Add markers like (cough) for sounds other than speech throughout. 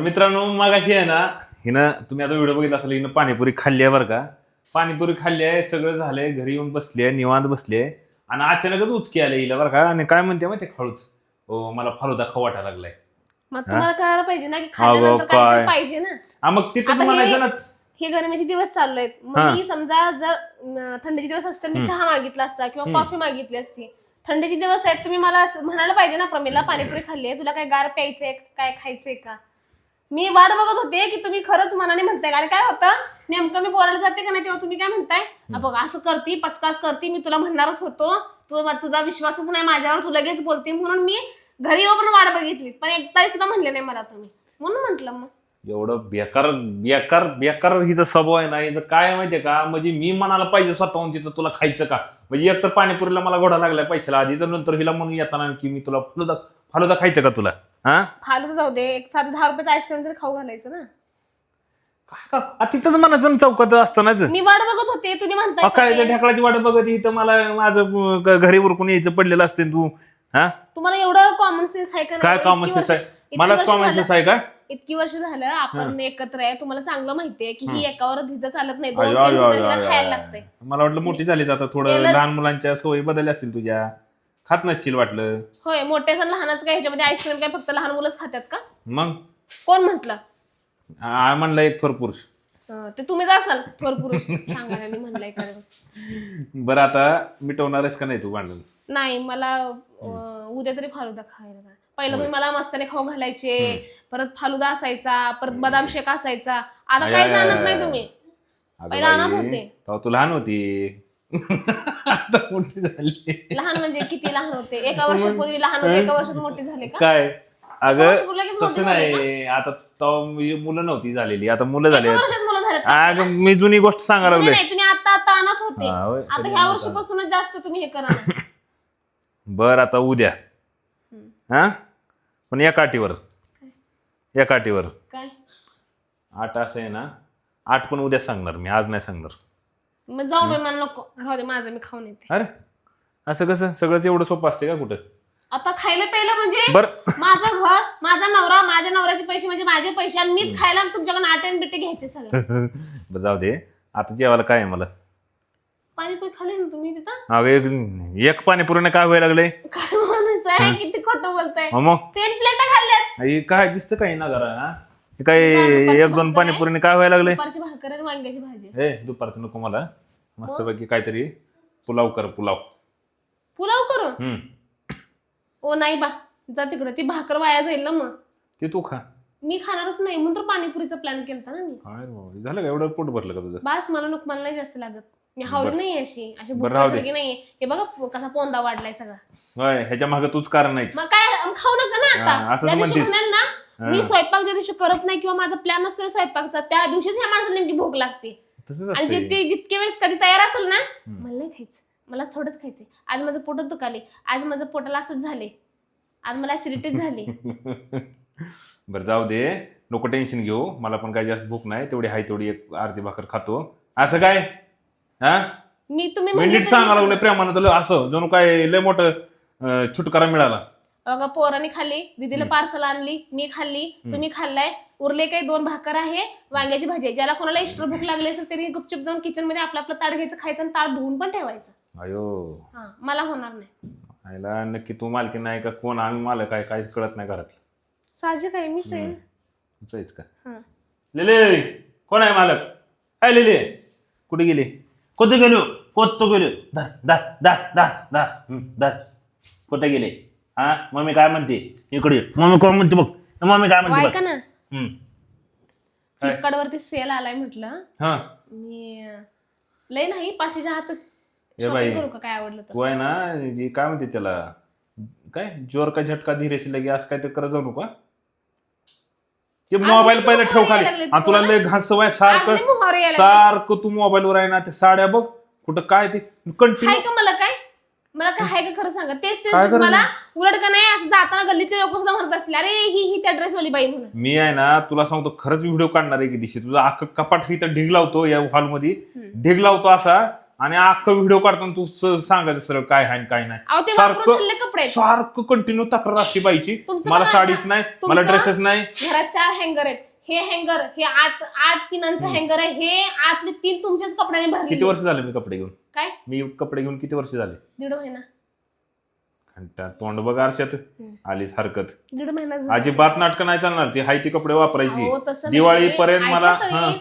मित्रांनो मगाशी आहे ना हिनं तुम्ही आता व्हिडिओ बघितला असेल हिनं पाणीपुरी खाल्ली आहे बरं का. पाणीपुरी खाल्ली आहे सगळं झालंय घरी येऊन बसली आहे निवांत बसली आहे. आणि अचानकच उचकी आले हिला बरं का. आणि काय म्हणते माहिती खळूच हो मला फालुदा खाऊ वाटायला लागलाय. मग तुम्हाला कळायला पाहिजे ना की अगं, खाल्ल्यानंतर काय काय? तर पाहिजे ना. हा मग तिथंच आता हे- म्हणायचं ना. हे गरमीचे दिवस चालू आहेत. मग हा. मी समजा जर अं, थंडीचे दिवस असते मी चहा मागितला असता किंवा कॉफी मागितली असती. थंडीचे दिवस आहेत तुम्ही मला असं म्हणायला पाहिजे ना प्रमिला पाणीपुरी खाल्ली आहे तुला काय गार प्यायचंय काय खायचंय का? मी वाट बघत होते की तुम्ही खरंच मनाने म्हणताय. आणि काय होतं? नेमकं मी बोलायला जाते का नाही तेव्हा तुम्ही काय म्हणताय? "अ बघ असं करती पचकास करती मी तुला म्हणणारच होतो. तू तुझा विश्वासच नाही माझ्यावर तू लगेच बोलते. म्हणून मी घरी येऊ पण वाट बघितली. पण एकटाही सुद्धा म्हणले नाही मला तुम्ही. म्हणून म्हंटल मग. एवढं बेकार बेकार बेकार हिचा स्वभाव आहे ना हिचं काय आहे माहितीये का? म्हणजे मी म्हणायला पाहिजे स्वतःहून तिथं तुला खायचं का? म्हणजे एक तर पाणीपुरीला मला घोडा लागलाय पैशाला आधीच नंतर हिला म्हणून येताना की मी तुला फालुदा फालुदा खायचं का तुला? हा? जाऊ दे. एक साधं दहा रुपयाचं आईस्क्रीम तरी खाऊ घालायचं ना. तिथंच म्हणायचं ना चौकात असतानाच मी वाट बघत होते. तुम्ही म्हणताय काय का ते? ढेकळाची वाट बघत इथं मला माझं अं, ग- घरी उरकून यायचं पडलेलं असते तू. हा? तुम्हाला एवढं कॉमन सेन्स आहे का नाही? काय इतकी कॉमन वर्ष- सेन्स आहे? इतकी मलाच वर्ष कॉमन झालं- सेन्स आहे का? इतकी वर्ष झालं आपण एकत्र आहे. तुम्हाला चांगलं माहितीये की ही एकावर धिज चालत नाही. दोन अयो, तीन अयो, ठिकाणी अयो, तिला खायला अयो. लागतंय. मला वाटलं मोठी झालीच आता थोडं. लहान मुलांच्या सवयी बदलल्या असतील तुझ्या. खात नसशील वाटलं. होय मोठे सण लहानच काय ह्याच्यामध्ये आईस्क्रीम काय फक्त लहान मुलंच खातात का? मग? कोण म्हंटल? आ, म्हणलं एक थोर पुरुष. ते तुम्हीच असाल थोर पुरुष. सांगायला मी म्हणलंय का बरं आता मिटवणारच का नाही तू भांडण? नाही मला अं, उद्या तरी फालुदा खायला जा. पहिलं तुम्ही मला मस्ताने खाऊ घालायचे परत फालुदा असायचा परत बदाम शेक असायचा. आता आय, आय, जाणत आय, नाही. तुम्ही? पहिला आणत होते. तेव्हा तू लहान होती. आता मोठी झाली. लहान म्हणजे किती लहान होते? एका वर्षापूर्वी लहान होते एका वर्षात मोठी झाले का? काय? अगं वर्षापूर्वी लगेच मोठी तसं झाली नाही. आता तेव्हा मुलं नव्हती झालेली. आता मुलं झाली एका वर्षात मुलं झालेत का? अगं मी जुनी गोष्ट सांगायला लागलोय. नाही तुम्ही आता आता आणत होते. हा, होय. आता ह्या वर्षीपासूनच जास्त तुम्ही हे करा ना. (laughs) बर आता उद्या. हा? पण या काठीवर. या काठीवर. काय? आठ असं आहे ना? आठ पण उद्या सांगणार मी. आज नाही सांगणार. मग जाऊ बाई मला नको. राहू दे माझं मी खाऊन येते. अरे असं कसं? सगळंच एवढं सोपं असते का कुठं? आता खायला प्यायला म्हणजे? बर. माझं घर माझा नवरा माझ्या नवऱ्याचे पैसे म्हणजे माझे पैसे आणि मीच खायला आणि तुमच्याकडे आटे बिटे घ्यायचे सगळं. (laughs) बरं जाऊ दे. आता जेवायला काय आहे मला? पाणीपुरी खाली ना तुम्ही तिथं? अगं एक एक पाणीपुरीने काय व्हायला लागलंय? काय माणूस आहे? किती खोटं बोलताय. मग? तीन प्लेटा खाल्ल्यात. काय दिसतं काही ना घरा हा? हे काय दुपारचं एक दोन भाकर आहे. पाणीपुरीने काय व्हायला लागले? दुपारची भाकर आणि वांग्याची भाजी. हे दुपारचं नको मला. मस्तपैकी काहीतरी पुलाव कर पुलाव. पुलाव करू हम्म. ओ नाही बा. जा तिकडं. ती भाकर वाया जाईल ना मग. ते तू खा. मी खाणारच नाही. म्हणून तर पाणीपुरीचा प्लॅन केलता ना मी. काय रे बाबा, झालं का? एवढं पोट भरलं का तुझं? बास मला नको मला नाही जास्त लागत. मी हावडी नाही अशी. अशी बरं, राहू दे. भूक नाहीये हे बघा कसा पोंदा वाढलाय सगळा. होय ह्याच्या मागे तूच कारण नाहीच. मग काय खाऊ नका ना हा, आता. असंच ज्या दिवशी म्हणतेस. म्हणाल ना मी स्वयंपाक ज्या दिवशी करत नाही किंवा माझा प्लॅन असतो स्वयंपाकचा त्या दिवशीच ह्या माणसाला नेमकी भूक लागते. आणि जे ते जितके वेळेस कधी तयार असेल ना मला नाही खायचं. मला थोडंच खायचंय. आज माझं पोटच दुखाले. आज माझं पोटाला असंच झाले. आज मला ऍसिडिटीच झाली. (laughs) बरं जाऊ दे. नको टेन्शन घेऊ. मला पण काही जास्त भूक नाही. तेवढी हाय तेवढी एक अर्धी भाकर खातो. असं काय? हा? मी तुम्ही मी म्हणले नीट तरी सांगा मी लागलोय प्रेमानं. तुला असं जणू काय लय मोठं छुटकारा मिळाला. बघा पोराने खाल्ली दीदीला पार्सल आणली मी खाल्ली तुम्ही खाल्लाय उरले काही दोन भाकर आहे वांग्याची भाजी आहे. ज्याला कोणाला एक्स्ट्रा भूक लागली असेल त्यांनी गुपचूप जाऊन किचनमध्ये आपलं आपलं ताट घ्यायचं खायचं आणि ताट धुवून पण ठेवायचं. अयो. हा मला होणार नाही. आयला नक्की तू मालकी नाही का कोण आम्ही मालक काय काहीच कळत नाही घरात साहजिक आहे मीच आहे. का? हा. लिले कोण आहे मालक? काय लिले. कुठे गेले? कुठे गेलो कोतो गेलो धर धर धर धर धर. हं, धर. कुठे गेले? हा? मम्मी काय म्हणते? इकडे. मम्मी काय म्हणते बघ? मम्मी काय म्हणते ऐका बघ? ना. हं. फ्लिपकार्ट वरती सेल आलाय म्हटलं. हा. मी अं, लय नाही पाचशेच्या हातच बाई. शॉपिंग करू का? काय आवडलं तर. तू आहे ना जी काय म्हणते त्याला? काय? जोर का झटका धीरेशी लगे असं काय ते करत जाऊ नका ते मोबाईल पहिले ठेव मोबाईल खाली. लागले आणि तुला लय घास सवय सारखं. आज यायला सारखं तू मोबाईलवर आहे ना ते साड्या बघ कुठं काय ते कंटिन्यू का मला काय? मला काय हाय का खरं सांगा? तेच काय तेच करायचं? मला उलट का नाही असं जाताना गल्लीतले लोक सुद्धा म्हणत असले अरे ही ही त्या ड्रेस वाली बाई म्हणून. मी आहे ना तुला सांगतो खरंच व्हिडिओ काढणार आहे की दिवशी तुझा अख्खा कपाट इथं ढिग लावतो या हॉलमध्ये ढिग लावतो असा आणि अख्खं व्हिडिओ काढताना तू स- सांगायचं सरळ काय आहे आणि काय नाही. अहो ते वापरून झालेले कपडे. आहेत. सारखं कंटिन्यू तक्रार असते बाईची. तुमचं मला साडीच नाही तुमचं- मला ड्रेसेस नाही. घरात चार हँगर आहेत. हे हँगर हे आठ आठ पिनांचं हँगर आहे. हे आतले तीन तुमच्याच कपड्याने किती भरले वर्ष झाले मी कपडे घेऊन? काय? मी कपडे घेऊन किती वर्ष झाले? दीड महिना. घंटा तोंड बघा आरशात. हम्म. आलीच हरकत. दीड महिना झाला. अजिबात नाटकं नाही चालणार. ती हाय ती कपडे वापरायची. अहो, तसं नाही. दिवाळी पर्यंत ऐका मला तरी, हा.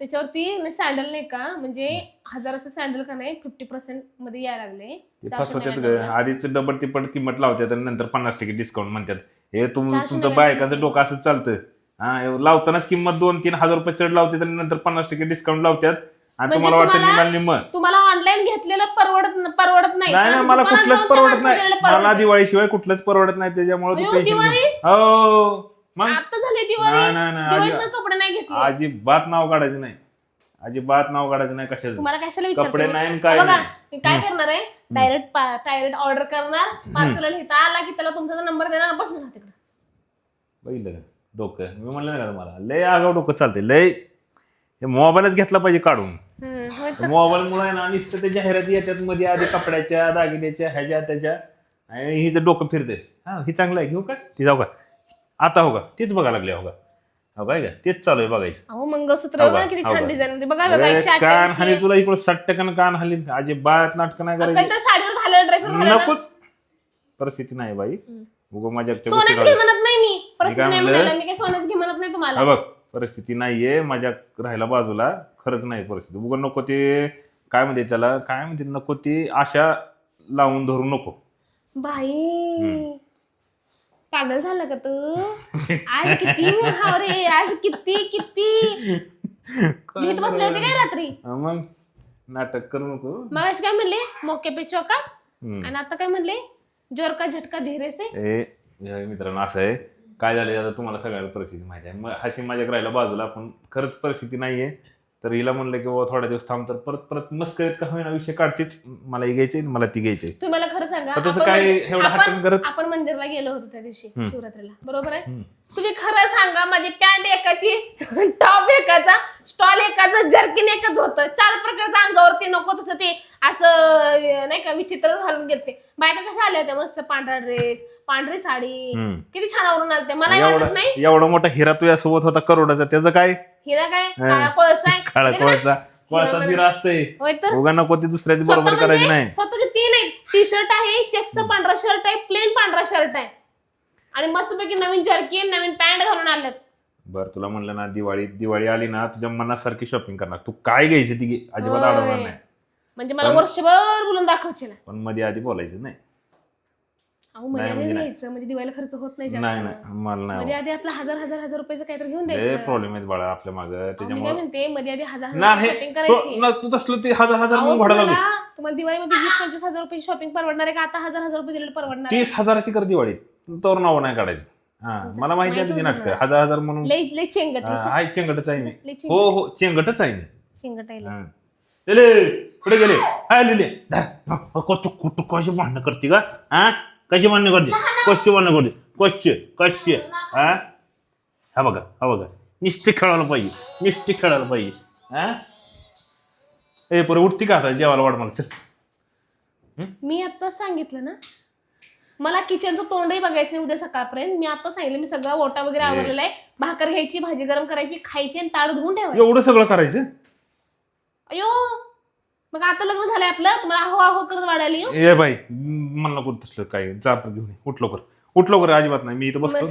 त्याच्यावरती सँडल नाही का म्हणजे हजाराचं सँडल का नाही फिफ्टी पर्सेंटमध्ये यायला लागले. ते चारशे फसवतात ग. नव्याण्णवला. आधीच डबल तिप्पट किंमत लावतात आणि नंतर पन्नास टक्के डिस्काउंट म्हणतात हे तुम चारशे तुमचं नव्याण्णव बायकाचं. डोकं असंच चालतं. हा लावतानाच किंमत दोन तीन हजार रुपये चढ लावतात आणि नंतर पन्नास टक्के डिस्काउंट लावतात आणि म्हणजे तुम्हाला वाटतं निमाल निम्म. तुम्हाला ऑनलाईन घेतलेलं परवडत परवडत नाही. मला कुठलंच परवडत नाही. मला दिवाळीशिवाय कुठलंच परवडत नाही त्याच्यामुळे हो मग? आता झाली दिवाळी. कपडे नाही घेतले. अजिबात नाव काढायचं नाही. अजिबात नाव काढायचं नाही कशाचं. तुम्हाला कशाला विचारते? कपडे? नाही. काय काय करणार आहे? डायरेक्ट डायरेक्ट ऑर्डर करणार. पार्सल लिहिता आला की त्याला तुमचा नंबर देणार बस ना तिकडे. बघितलं डोकं. मी म्हणलं नाही का तुम्हाला? लय आगाव डोकं चालते लय हे मोबाईलच घेतला पाहिजे काढून. मोबाईल मुळे ना नुसतं ते जाहिराती येतात मध्ये आधी कपड्याच्या दागिन्याच्या ह्याच्या त्याच्या. आणि हिचं डोकं फिरते हा ही चांगलं आहे. घेऊ का? ती जाऊ का? आता हो का? तीच बघा लागले हो का? हो काय का तेच चालू आहे बघायचं. अहो मंगळसूत्र हो बघा का? ना किती हो छान का? डिझाईन मध्ये बघा बघा अरे, एकशे कान अठ्ठ्याऐंशी. तुला इकडं सट टक्कन कान हल्ली अजिबात नाटकं नाही करायची. कधी तर साडीवर घालायला ड्रेसवर घालायला. नकोच. परिस्थिती नाही बाई. उगं माझ्या सोन्याच घे म्हणत परिस्थिती काय नाही म्हणलं? म्हणायला मी काही सोन्याच घे म्हणत नाही तुम्हाला. हा बघ परिस्थिती नाहीये माझ्या राहायला बाजूला खरंच नाही परिस्थिती. उगा नको ते काय म्हणते त्याला काय म्हणते नको ती आशा लावून धरू नको. बाई पागल झाला का तू? (laughs) आज किती मुहावरे आज किती किती? लिहित बसले होते काय रात्री? हा मग नाटक करू नको. मग काय म्हणले? मोके पे चौका? हम्म. आणि आता काय म्हणले? जोर का झटका धीरे से. ए हे मित्रांनो असं आहे. काय झालंय आता तुम्हाला सगळ्याला परिस्थिती माहिती आहे. मग हशी माझ्या राहिला बाजूला पण खरंच परिस्थिती नाहीये. तर हिला म्हणलं की बाबा थोडा दिवस थांब तर परत परत मस्करीत का होईना विषय काढतेच. मला ही घ्यायचंय मला ती घ्यायचंय. तुम्ही मला खरं सांगा तसं आपण काय मंदिर- एवढं आपण- करत- आपण मंदिरला गेलो होतो त्या दिवशी. शिवरात्रीला. बरोबर आहे. तुम्ही खरं सांगा माझी पॅन्ट एकाची टॉप एकाचा स्टॉल एकाचा जर्किन एकच होतं. चार प्रकारचं अंगावरती नको तसं ते असं नाही का विचित्र घालून गेलते. बायका कशा आल्या होत्या? मस्त पांढरा ड्रेस पांढरी साडी. हम्म. किती छान आवरून आलते. मला वाटत एवढा नाही. एवढा मोठा हिरा तुझ्या सोबत होता करोडाचा. त्याचं काय? हिरा काय? हा. काळा कोळसा आहे. (laughs) काळा नाही का? कोळसा. कोळसा हिरा असतंय. होय तर. उगा नको ती दुसऱ्याची स्वतः बरोबर करायची म्हणजे नाही. स्वतःचे तीन आहेत. टी शर्ट आहे चेक्सचा पांढरा शर्ट आहे प्लेन पांढरा शर्ट आहे. आणि मस्तपैकी नवीन जर्किन नवीन पॅन्ट घालून आल्यात बरं तुला म्हणलं ना दिवाळी दिवाळी आली ना तुझ्या मनासारखी शॉपिंग करणार. तू काय घ्यायची ती घे अजिबात होय. अडवणार नाही. म्हणजे मला पण- वर्षभर बोलून दाखवायचे ना. पण मध्ये आधी बोलायचं नाही. अहो नाही मध्ये म्हणजे नाही. घ्यायचं. म्हणजे दिवाळीला खर्च होत नाही नाही जास्त. नाही मला मध्ये नाही आधी आपला हजार हजार हजार रुपयाचं काहीतरी घेऊन द्यायचं. प्रॉब्लेम आहेत बाळा आपल्या माग. अहो, मी काय त्याच्यामुळे म्हणते मध्ये आधी हजार हजार नाही शॉपिंग करायची. सो- तू तसलं ते हजार हजार अहो, घोडा तुम्हाला तुम्हाला दिवाळीमध्ये वीस पंचवीस हजार रुपयाची शॉपिंग परवडणार आहे का? आता हजार हजार रुपये दिलेलं परवडणार आहे. तीस हजाराची कर तर नाव नाही काढायचं. हा मला माहिती आहे तुझी नाटकं. हजार हजार म्हणून. चेंगट हा. आहे. चेंगटच आहे मी. हो चेंगट हो चेंगटच आहे मी. चेंगट आहे लई. हा. लिले कुठे गेले? हाय लिले. तू कुठं कशी भांडणं करते का हा? कशी भांडणं करते? कशी भांडणं करते? कशी कशी? हा? हा बघा हा बघा. निश्चित खेळायला पाहिजे. निश्चित खेळायला पाहिजे. हा? ए पुढे उठती का आता? जेवायला वाढ मला चल. मी आता सांगितलं ना मला किचनचं तोंडही बघायचं नाही उद्या सकाळपर्यंत. मी आता सांगितलं मी सगळं ओटा वगैरे. आवरलेला आहे. भाकर घ्यायची भाजी गरम करायची खायची आणि ताट धुवून ठेवायचं. एवढं सगळं करायचं? अयो मग आता लग्न झालंय आपलं. तुम्हाला आहो आहो करत वाढायला येऊ? ए बाई मला तसलं काय जा घेऊन ये. उठ लवकर. उठ लवकर अजिबात नाही. मी इथं बसतो